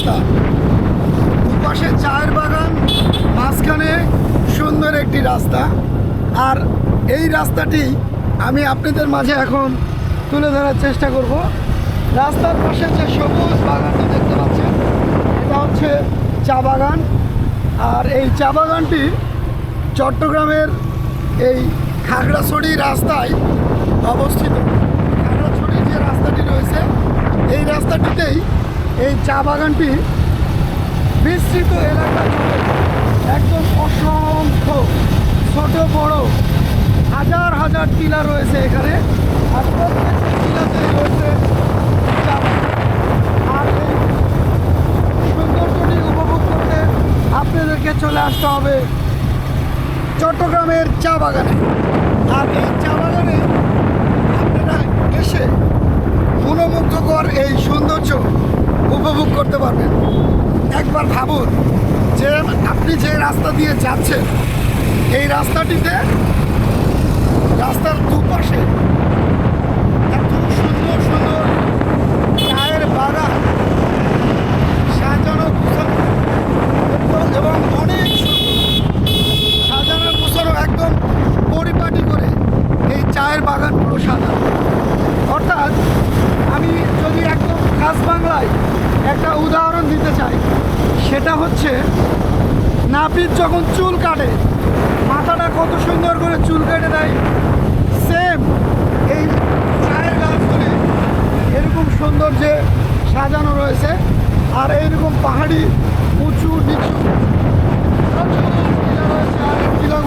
রাস্তা দুপাশে চায়ের বাগান, মাঝখানে সুন্দর একটি রাস্তা। আর এই রাস্তাটি আমি আপনাদের মাঝে এখন তুলে ধরার চেষ্টা করব। রাস্তার পাশে যে সবুজ বাগানটি দেখতে পাচ্ছেন, এটা হচ্ছে চা বাগান। আর এই চা বাগানটি চট্টগ্রামের এই খাগড়াছড়ি রাস্তায় অবস্থিত। খাগড়াছড়ি যে রাস্তাটি রয়েছে, এই রাস্তাটিতেই এই চা বাগানটি বিস্তৃত এলাকা জুড়ে একদম অসংখ্য ছোট, বড়, হাজার হাজার টিলা রয়েছে এখানে। আর প্রত্যেকটি টিলাতে রয়েছে আর এই উপভোগ করতে আপনাদেরকে চলে আসতে হবে চট্টগ্রামের চা বাগানে। আর এই চা বাগানে আপনারা এসে মনোমুগ্ধকর এই সৌন্দর্য উপভোগ করতে পারবেন। একবার ভাবুন যে আপনি যে রাস্তা দিয়ে যাচ্ছেন, এই রাস্তাটিতে রাস্তার দুপাশে এত সুন্দর সুন্দর চায়ের বাগান সাজানো গুছানো এবং- এবং অনেক সুন্দর সাজানো গোছানো একদম পরিপাটি করে এই চায়ের বাগানগুলো সাজানো অর্থাৎ আমি যদি একদম খাস বাংলায় একটা উদাহরণ দিতে চাই সেটা হচ্ছে নাপিত যখন চুল কাটে, মাথাটা কত সুন্দর করে চুল কেটে দেয়। সেম এই চায়ের গাছগুলি, এরকম সৌন্দর্যে সাজানো রয়েছে, আর এইরকম পাহাড়ি, উঁচু, নিচু টিলা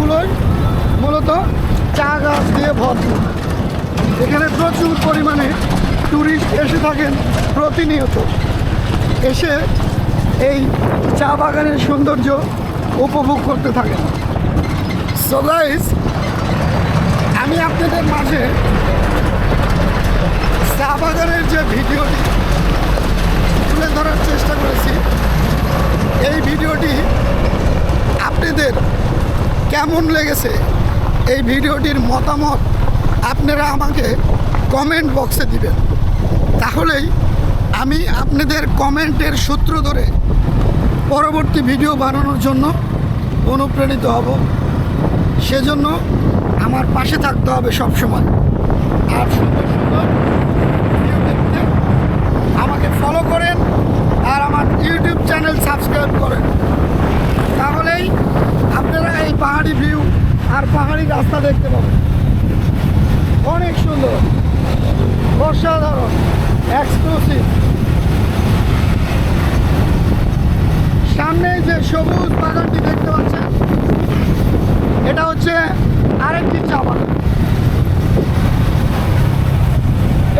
মূলত চা গাছ দিয়ে ভর্তি এখানে প্রচুর পরিমাণে ট্যুরিস্ট এসে থাকেন প্রতিনিয়ত। এসে এই চা বাগানের সৌন্দর্য উপভোগ করতে থাকেন। সো গাইস আমি আপনাদের মাঝে চা বাগানের যে ভিডিওটি তুলে ধরার চেষ্টা করেছি, এই ভিডিওটি আপনাদের কেমন লেগেছে, এই ভিডিওটির মতামত আপনারা আমাকে কমেন্ট বক্সে দিবেন। তাহলেই আমি আপনাদের কমেন্টের সূত্র ধরে পরবর্তী ভিডিও বানানোর জন্য অনুপ্রাণিত হব। সেজন্য আমার পাশে থাকতে হবে সব সময় আর সুন্দর সুন্দর দেখতে আমাকে ফলো করেন আর আমার ইউটিউব চ্যানেল সাবস্ক্রাইব করেন। তাহলেই আপনারা এই পাহাড়ি ভিউ আর পাহাড়ি রাস্তা দেখতে পাবেন। অনেক সুন্দর, অসাধারণ এক্সক্লুসিভ সামনে যে সবুজ বাগানটি দেখতে পাচ্ছেন এটা হচ্ছে আরেকটি চা বাগান।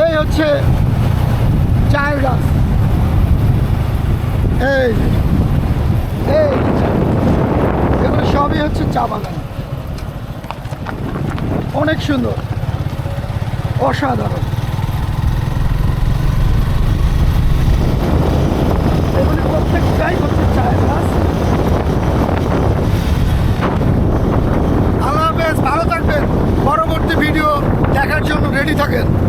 এই হচ্ছে চায়ের গাছ। এই এই এগুলো সবই হচ্ছে চা বাগান। অনেক সুন্দর, অসাধারণ। থাকেন।